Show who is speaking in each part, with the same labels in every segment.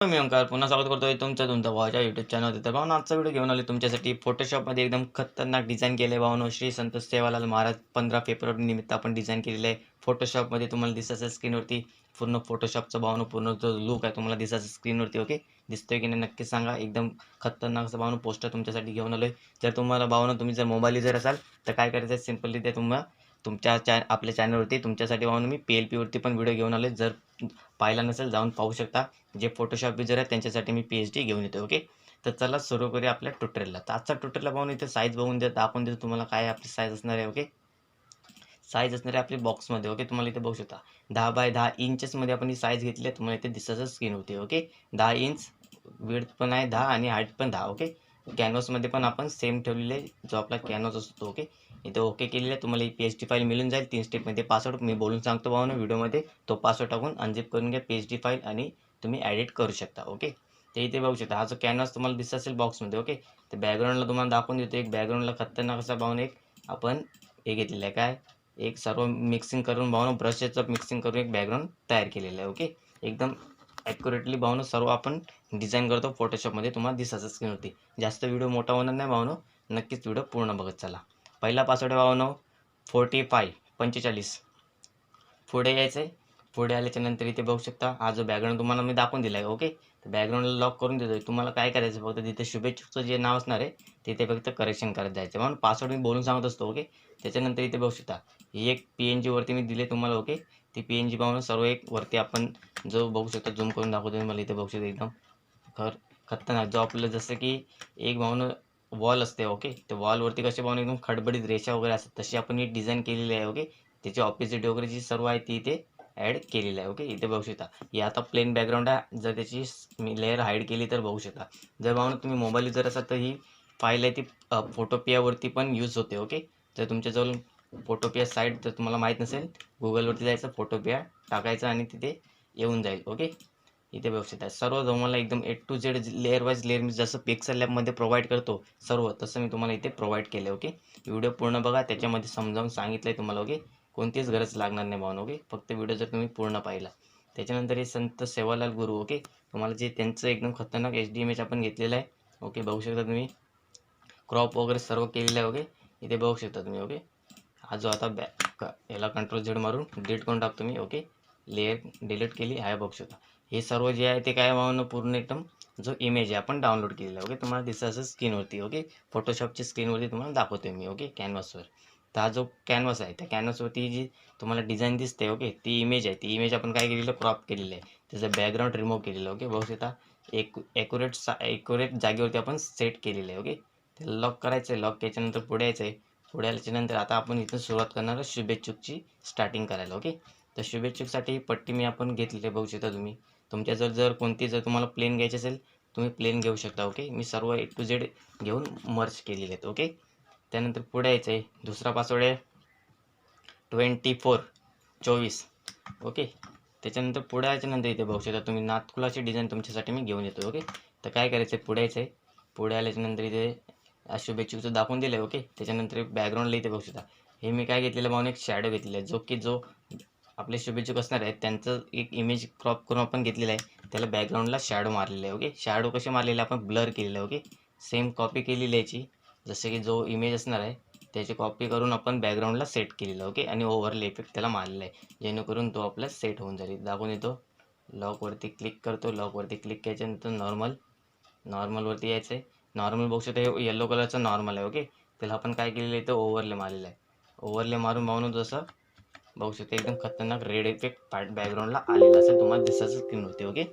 Speaker 1: मी ओंकार पुन्हा स्वागत करतोय तुमचं तुमचं भावाच्या यूट्यूब चॅनल तर भावना आजचा व्हिडिओ घेऊन आलो तुमच्यासाठी. फोटोशॉपमध्ये एकदम खतरनाक डिझाईन केलं आहे भावनो. श्री संत सेवालाल महाराज पंधरा फेब्रुवारी निमित्त आपण डिझाईन केलेलं आहे. फोटोशॉपमध्ये तुम्हाला दिसत असेल स्क्रीनवरती पूर्ण फोटोशॉपचं भावनो पूर्ण जो लुक आहे तुम्हाला दिसत असेल स्क्रीनवरती ओके दिसतोय की नाही नक्की सांगा. एकदम खतरनाक असं भावनो पोस्टर तुमच्यासाठी घेऊन आलो आहे जर तुम्हाला भावनो तुम्ही जर मोबाईल युजर असाल तर काय करायचं आहे? सिम्पली ते तुम्हाला तुमच्या चॅ आपल्या चॅनलवरती तुमच्यासाठी म्हणून मी पी एल पीवरती पण व्हिडिओ घेऊन आलो जर पाहिला नसेल जाऊन पाहू शकता. जे फोटोशॉप युजर आहेत त्यांच्यासाठी मी पी एच डी घेऊन येतो ओके तर चला सुरू करूया आपल्या ट्युटरला तर आजचा ट्युटरला पाहून इथे साईज बघून देत दाखवून देतो तुम्हाला काय आपली साईज असणार आहे ओके साईज असणार आहे आपली बॉक्समध्ये ओके तुम्हाला इथे बघू शकता. दहा बाय दहा इंचेसमध्ये आपण ही साईज घेतली आहे तुम्हाला इथे दिसायचं स्क्रीन होते ओके दहा इंच विड्थ पण आहे दहा आणि हाईट पण दहा ओके कॅनव्हासमध्ये पण आपण सेम ठेवलेले जो आपला कॅनव्हास असतो ओके इथे ओके केलेलं आहे. तुम्हाला ही पी एच डी फाईल मिळून जाईल. तीन स्टेपमध्ये पासवर्ड मी बोलून सांगतो भाऊ व्हिडिओमध्ये. तो पासवर्ड टाकून अनझिप करून घ्या पी एच डी फाईल आणि तुम्ही ॲडिट करू शकता ओके ते इथे बघू शकता. हा जो कॅनव्हास तुम्हाला दिसत असेल बॉक्समध्ये ओके तर बॅकग्राऊंडला तुम्हाला दाखवून देतो. एक बॅकग्राऊंडला खतरनाक असा भावून एक आपण हे घेतलेलं आहे. काय? एक सर्व मिक्सिंग करून भावनं ब्रशचं मिक्सिंग करून एक बॅकग्राऊंड तयार केलेलं आहे ओके एकदम ॲक्युरेटली भावनं सर्व आपण डिझाईन करतो. फोटोशॉपमध्ये तुम्हाला दिसायचं स्क्रीनवरती जास्त व्हिडिओ मोठा होणार नाही भावना नक्कीच व्हिडिओ पूर्ण बघत चला. पहिला पासवर्ड आहे भावनो फोर्टी फाय पंचेचाळीस. पुढे यायचं आहे पुढे आल्याच्यानंतर इथे बघू शकता हा जो बॅकग्राऊंड तुम्हाला मी दाखवून दिला आहे ओके तर बॅकग्राऊंडला लॉक करून देतो तुम्हाला काय करायचं फक्त तिथे शुभेच्छुकचं जे नाव असणार आहे तिथे फक्त करेक्शन करत जायचं. म्हणून पासवर्ड मी बोलून सांगत असतो ओके त्याच्यानंतर इथे बघू शकता ही एक पी एन जीवरती मी दिले तुम्हाला ओके ती पी एन जी पाहून सर्व एक वरती आपण जो बघू शकता झूम करून दाखवतो मला इथे बघू शकता एकदम. खर खतरनाक. जो आपलं जसं की एक भावनं वॉल असते ओके ते वॉलवरती कसे पाहून एकदम खडबडीत रेषा वगैरे असतात तशी आपण ही डिझाईन केलेली आहे ओके त्याची ऑपोजिट वगैरे जी सर्व आहे ती इथे ॲड केलेली आहे ओके इथे बघू शकता. ही आता प्लेन बॅकग्राऊंड आहे. जर त्याची मी लेअर हाईड केली तर बघू शकता. जर भावना तुम्ही मोबाईल युजर असाल तर ही फाईल आहे ती फोटोपियावरती पण यूज होते ओके जर तुमच्याजवळ फोटोपिया साईट जर तुम्हाला माहीत नसेल गुगलवरती जायचं फोटोपिया टाकायचं आणि तिथे येऊन जाईल ओके इथे बघू आहे. सर्व तुम्हाला एकदम A to Z layer wise layer मी जसं पिक्सल लॅबमध्ये प्रोव्हाइड करतो सर्व तसं मी तुम्हाला इथे प्रोव्हाइड केलं ओके व्हिडिओ पूर्ण बघा त्याच्यामध्ये समजावून सांगितलं आहे तुम्हाला ओके कोणतीच गरज लागणार नाही भावना ओके फक्त व्हिडिओ जर तुम्ही पूर्ण पाहिला. त्याच्यानंतर हे संत सेवालाल गुरु ओके तुम्हाला जे त्यांचं एकदम खतरनाक एच डी एम एच आपण घेतलेलं आहे ओके बघू शकता तुम्ही. क्रॉप वगैरे सर्व केलेलं आहे ओके इथे बघू शकता तुम्ही ओके हा जो आता बॅक याला कंट्रोल झेड मारून डिलीट करून टाकतो मी ओके लेअर डिलीट केली आहे बघू शकता. हे सर्व जे आहे ते काय भावनं पूर्ण एकदम जो इमेज आहे आपण डाउनलोड केलेला आहे ओके तुम्हाला दिसत असं स्क्रीनवरती ओके फोटोशॉपच्या स्क्रीनवरती तुम्हाला दाखवतोय मी ओके कॅनव्हासवर तर हा जो कॅनव्हास आहे त्या कॅनव्हासवरती जी तुम्हाला डिझाईन दिसते ओके ती इमेज आहे. ती इमेज आपण काय केलेलं क्रॉप केलेलं आहे. त्याचं बॅकग्राऊंड रिमूव्ह केलेलं ओके बघू शकता एक ॲक्युरेट सा ॲक्युरेट जागेवरती आपण सेट केलेलं आहे ओके त्याला लॉक करायचं आहे लॉक केल्याच्यानंतर पुढे यायचं आहे पुढे आल्याच्यानंतर आता आपण इथून सुरुवात करणार शुभेच्छुकची स्टार्टिंग करायला ओके तर शुभेच्छुकसाठी पट्टी मी आपण घेतलेली आहे बघू शकता तुम्ही. तुमच्या जर जर कोणती जर तुम्हाला प्लेन घ्यायची असेल तुम्ही प्लेन घेऊ शकता ओके मी सर्व ए टू झेड घेऊन मर्च केलेले आहेत ओके त्यानंतर पुढे यायचं आहे दुसरा पासवर्ड आहे ट्वेंटी फोर चोवीस ओके त्याच्यानंतर पुढे यायच्यानंतर इथे बघू शकता तुम्ही नातकुलाची डिझाईन तुमच्यासाठी मी घेऊन येतो ओके तर काय करायचं आहे पुढे यायचं आहे पुढे आल्याच्यानंतर इथे शुभेच्छुकचं दाखवून दिलं आहे ओके त्याच्यानंतर बॅकग्राऊंडला इथे बघू शकता. हे मी काय घेतलेलं भाऊन एक शॅडो घेतलेला आहे जो की जो आपले शुभेच्छुक असणार आहेत. त्यांचं एक इमेज क्रॉप करून आपण घेतलेलं आहे. त्याला बॅकग्राऊंडला शॅडो मारलेला आहे ओके शॅडो कसे मारलेले आपण ब्लर केलेलं आहे ओके सेम कॉपी केलेली याची. जसं की जो इमेज असणार आहे त्याची कॉपी करून आपण बॅकग्राऊंडला सेट केलेलं ओके आणि ओव्हरले इफेक्ट त्याला मारलेला आहे. जेणेकरून तो आपला सेट होऊन जाईल. दाखवून येतो लॉकवरती क्लिक करतो. लॉकवरती क्लिक केल्याच्यानंतर नॉर्मल नॉर्मलवरती यायचं आहे नॉर्मल बघू शकता हे येलो कलरचं नॉर्मल आहे ओके त्याला आपण काय केलेलं आहे? तर ओव्हरले मारलेलं आहे. ओव्हरले मारून मारून जसं बघू शकता एकदम खतरनाक रेड इफेक्ट पार्ट बॅकग्राऊंडला आलेला असेल तुम्हाला दिसायचं स्क्रीन होते ओके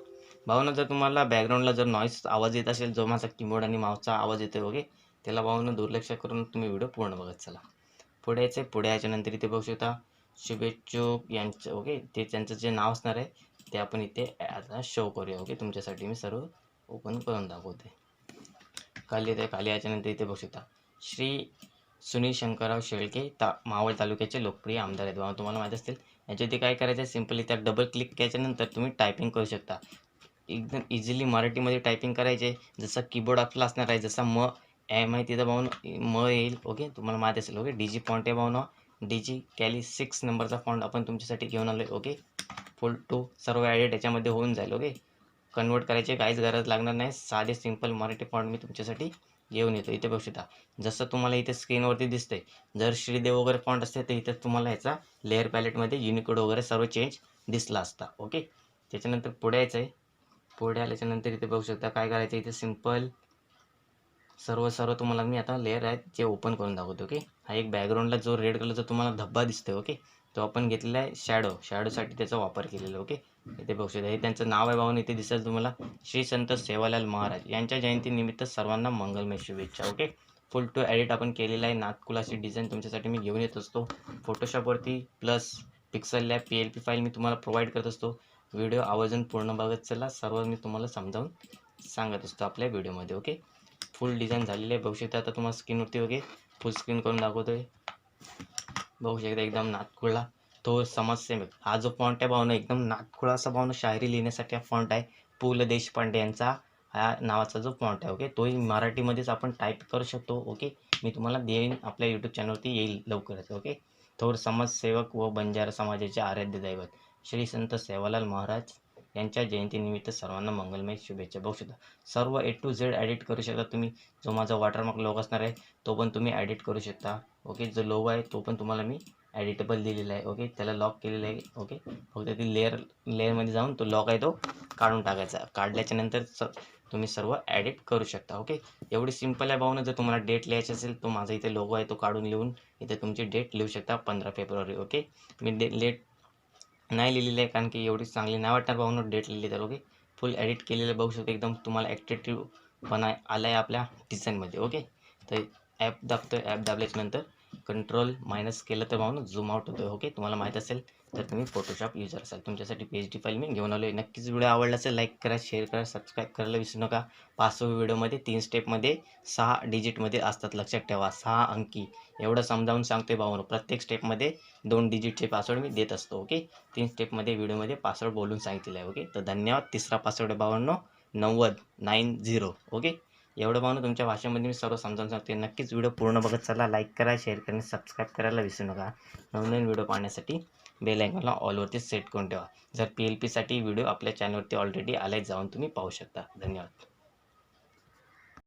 Speaker 1: भावना जर तुम्हाला बॅकग्राऊंडला जर नॉईस आवाज येत असेल जो माझा कीबोर्ड आणि माऊसचा आवाज येतो ओके त्याला भावना दुर्लक्ष करून तुम्ही व्हिडिओ पूर्ण बघत चला. पुढे यायचं आहे पुढे याच्यानंतर इथे बघू शकता शुभेच्छुक यांचं ओके ते त्यांचं जे नाव असणार आहे ते आपण इथे आता शो करूया ओके तुमच्यासाठी मी सर्व ओपन करून दाखवते खाली येते खाली याच्यानंतर इथे बघू शकता. श्री सुनील शंकरराव शेळके ता मावळ तालुक्याचे लोकप्रिय आमदार आहेत. बाबा तुम्हाला माहीत असतील याच्यावरती काय करायचं आहे? सिम्पली त्यात डबल क्लिक केल्याच्यानंतर तुम्ही टायपिंग करू शकता. एकदम इझिली मराठीमध्ये टायपिंग करायचे. जसा कीबोर्ड आपला असणार आहे जसा म एम आहे तिथं पाहून म येईल ओके? तुम्हाला माहीत असेल ओके? डी जी फॉन्ट आहे पाहून डी जी कॅली सिक्स नंबरचा फॉन्ट आपण तुमच्यासाठी घेऊन आलो आहे ओके? फुल टू सर्व ॲडेड याच्यामध्ये होऊन जाईल ओके? कन्वर्ट करायची काहीच गरज लागणार नाही. साधे सिंपल मराठी फॉन्ट मी तुमच्यासाठी येऊन येतो इथे बघू शकता. जसं तुम्हाला इथे स्क्रीनवरती दिसतंय जर श्रीदेव वगैरे फॉन्ट असते तर इथे तुम्हाला याचा लेअर पॅलेटमध्ये युनिकोड वगैरे सर्व चेंज दिसला असता ओके त्याच्यानंतर पुढे यायचं आहे पुढे आल्याच्यानंतर इथे बघू शकता काय करायचं इथे सिंपल सर्व सर्व तुम्हाला मी आता लेअर आहेत जे ओपन करून दाखवतो ओके हा एक बॅकग्राऊंडला जो रेड कलरचा तुम्हाला धब्बा दिसतोय ओके तो आपण घेतलेला आहे शॅडो शॅडोसाठी त्याचा वापर केलेला ओके इथे बघू शकता हे त्यांचं नाव आहे भाऊन इथे दिसेल तुम्हाला श्री संत सेवालाल महाराज. यांच्या जयंतीनिमित्त सर्वांना मंगलमय शुभेच्छा ओके फुल टू एडिट आपण केलेला आहे. नागकुलाची डिझाईन तुमच्यासाठी मी घेऊन येत असतो. फोटोशॉपवरती plus pixel lab P L P file मी तुम्हाला प्रोव्हाइड करत असतो. व्हिडिओ आवर्जून पूर्ण बघत चला. सर्व मी तुम्हाला समजावून सांगत असतो आपल्या व्हिडिओमध्ये ओके फुल डिझाईन झालेली आहे. बघू शकता आता तुम्हाला स्क्रीनवरती वगैरे फुल स्क्रीन करून दाखवतो आहे बघू शकता एकदम नागकुळा तो समाजसेवक हा जो फॉन्ट आहे भावना एकदम नागकुळा असा भावना शायरी लिहिण्यासाठी हा फॉन्ट आहे. पु ल देशपांडे यांचा हा नावाचा जो फॉन्ट आहे ओके तोही मराठीमध्येच आपण टाईप करू शकतो ओके मी तुम्हाला देईन आपल्या यूट्यूब चॅनलवरती येईल लवकरच ओके थोर समाजसेवक व बंजारा समाजाचे आराध्य दैवत श्री संत सेवालाल महाराज. यांच्या जयंतीनिमित्त सर्वांना मंगलमय शुभेच्छा. बघू शकता सर्व ए टू झेड ॲडिट करू शकता तुम्ही. जो माझा वॉटरमार्क लोग असणार आहे तो पण तुम्ही ॲडिट करू शकता. ओके जो लोगो आहे तो पण तुम्हाला मी ॲडिटेबल दिलेला आहे. ओके त्याला लॉक केलेलं आहे. ओके फक्त ती लेअर लेअरमध्ये जाऊन तो लॉक आहे तो काढून टाकायचा. काढल्याच्या नंतर स तुम्ही सर्व ॲडिट करू शकता. ओके एवढी सिंपल आहे भाऊन. जर तुम्हाला डेट लिहायची असेल तो माझा इथे लोगो आहे तो काढून लिहून इथे तुमची डेट लिहू शकता पंधरा फेब्रुवारी. ओके मी डे लेट नाही लिहिलेली आहे कारण की एवढी चांगली नाही वाटणार भाऊन डेट लिहिली तर ओके फुल एडिट केलेलं बघू शकतो एकदम तुम्हाला ॲक्टिव्ह पण आला आहे आपल्या डिझाईनमध्ये ओके तर ॲप दाबतो ॲप दाबल्याच्यानंतर कंट्रोल मायनस केलं तर भाऊन झूम आउट होतो ओके तुम्हाला माहीत असेल तर तुम्ही फोटोशॉप युजर असाल. तुमच्यासाठी पी एच डी फाईल मी घेऊन आलो आहे नक्कीच व्हिडिओ आवडला असेल लाईक करा शेअर करा सबस्क्राईब करायला विसरू नका. पाचव्या व्हिडिओमध्ये तीन स्टेपमध्ये सहा डिजिटमध्ये असतात. लक्षात ठेवा सहा अंकी. एवढं समजावून सांगतोय भाऊन प्रत्येक स्टेपमध्ये दोन डिजिटचे पासवर्ड मी देत असतो ओके तीन स्टेपमध्ये व्हिडिओमध्ये पासवर्ड बोलून सांगितलेलं आहे ओके तर धन्यवाद. तिसरा पासवर्ड आहे भावांनो नव्वद नाईन झिरो ओके एवढं पाहून तुमच्या भाषेमध्ये मी सर्व समजावून सांगते नक्कीच व्हिडिओ पूर्ण बघत चला. लाईक करा शेअर करा सबस्क्राईब करायला विसरू नका. नवनवीन व्हिडिओ पाहण्यासाठी बेल आयकॉनला ऑलवरती सेट करून ठेवा. जर पी एल पीसाठी व्हिडिओ आपल्या चॅनलवरती ऑलरेडी आलाय जाऊन तुम्ही पाहू शकता. धन्यवाद.